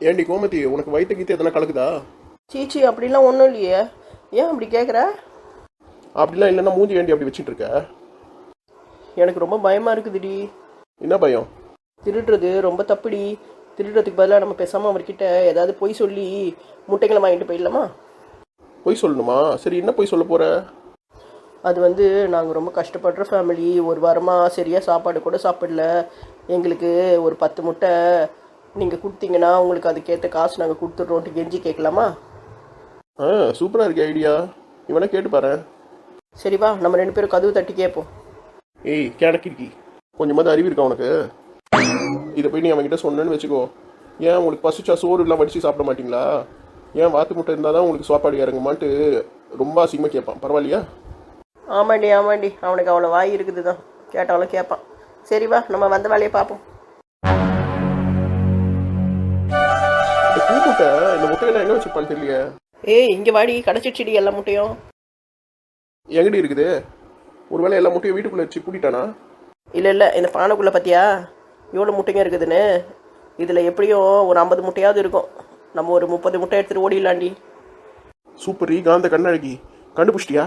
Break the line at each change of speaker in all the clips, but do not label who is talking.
ஏண்டி கோமதி உனக்கு வயிற்று கீத்து எதனா கலக்குதா?
சீச்சி அப்படிலாம் ஒன்றும் இல்லையே. ஏன் அப்படி கேட்குற
அப்படிலாம் இல்லைன்னா மூஞ்சி ஏண்டி அப்படி வச்சிட்டு இருக்க?
எனக்கு ரொம்ப பயமாக இருக்குதுடி.
என்ன பயம்?
திருடுறது ரொம்ப தப்புடி. திருடுறதுக்கு பதிலாக நம்ம பேசாமல் அவர்கிட்ட ஏதாவது பொய் சொல்லி முட்டைகளை வாங்கிட்டு போயிடலாமா?
பொய் சொல்லணுமா? சரி என்ன பொய் சொல்ல போற?
அது வந்து நாங்கள் ரொம்ப கஷ்டப்படுற ஃபேமிலி ஒரு வாரமாக சரியாக சாப்பாடு கூட சாப்பிடல. எங்களுக்கு ஒரு பத்து முட்டை நீங்கள் கொடுத்தீங்கன்னா உங்களுக்கு அதுக்கேற்ற காசு நாங்கள் கொடுத்துட்றோன்ட்டு கெஞ்சி கேட்கலாமா?
ஆ சூப்பராக இருக்கே ஐடியா. இவனை கேட்டு பாரு.
சரி வா நம்ம ரெண்டு பேரும் கதவு தட்டி கேட்போம்.
ஏய் கேனக்கிருக்கி கொஞ்சமாவது அறிவு இருக்கா உனக்கு? இதை போய் நீ அவன்கிட்ட சொன்னேன்னு வச்சுக்கோ. ஏன் உங்களுக்கு பசிச்சா சோறு எல்லாம் வடிச்சு சாப்பிட மாட்டீங்களா? ஏன் வாத்து முட்டை இருந்தால் தான் உங்களுக்கு சாப்பாடு இறங்குமான்ட்டு ரொம்ப அசிங்கமாக கேட்பான். பரவாயில்லையா?
ஆமாண்டி ஆமாண்டி. அவனுக்கு அவ்வளோ வாய் இருக்குது தான் கேட்டாலும் கேட்பான். சரி வா நம்ம வந்த வேலையை பார்ப்போம்.
முட்டை இந்த முட்டையெல்லாம் எங்கே வச்சிருப்பான்னு தெரியலையே
ஏய் இங்கே வாடி கிடச்சிடுச்சிடி எல்லா முட்டையும்.
எங்கடி இருக்குது? ஒருவேளை எல்லா முட்டையும் வீட்டுக்குள்ளே வச்சு பூட்டிட்டானா?
இல்லை இல்லை இந்த பானைக்குள்ளே பார்த்தியா எவ்வளோ முட்டைங்க இருக்குதுன்னு. இதில் எப்படியும் ஒரு ஐம்பது முட்டையாவது இருக்கும். நம்ம ஒரு முப்பது முட்டை எடுத்துகிட்டு ஓடிடலாண்டி.
சூப்பர் காந்த கண்ணழகி. கண்டுபிடிச்சிட்டியா?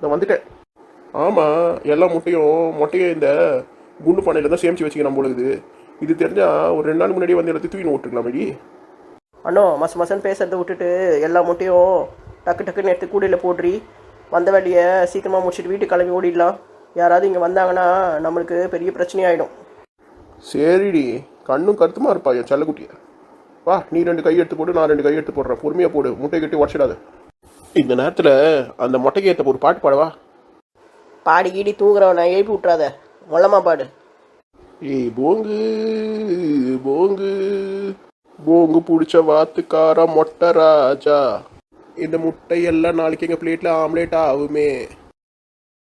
நான் வந்துட்டேன். ஆமாம் எல்லா முட்டையும் முட்டையை இந்த குண்டு பானையில் தான் சேமிச்சு வச்சுக்க பொழுது இது தெரிஞ்சா ஒரு ரெண்டு நாள் முன்னாடியே வந்து எல்லாத்தையும் தூக்கி விட்டுருக்கலாமேடி
அண்ணோ மச மசன்னு பேசுறதை விட்டுட்டு எல்லா முட்டையும் டக்கு டக்குன்னு எடுத்து கூடையில் போடுறி வந்த வேலையை சீக்கிரமாக முடிச்சுட்டு வீட்டுக்கு கிளம்பி ஓடிடலாம். யாராவது இங்கே வந்தாங்கன்னா நம்மளுக்கு பெரிய பிரச்சனையாயிடும்.
சரிடி. கண்ணும் கருத்துமா இருப்பா என் செல்லக்குட்டிய? வா நீ ரெண்டு கை எடுத்து போடு நான் ரெண்டு கை எடுத்து போடுறேன். பொறுமையாக போடு முட்டை கட்டி உடச்சிடாது. இந்த நேரத்தில் அந்த முட்டைக்கு ஏற்ற ஒரு பாட்டு பாடவா?
பாடி கீடி தூங்குறவனை எழுப்பி விட்றாத மொல்லமா பாடு.
ஏய் போங்கு போங்கு. போங்கு பிடிச்ச வாத்துக்கார மொட்டை ராஜா. இந்த முட்டை எல்லாம் நாளைக்கு எங்கள் பிளேட்டில் ஆம்லேட் ஆகுமே.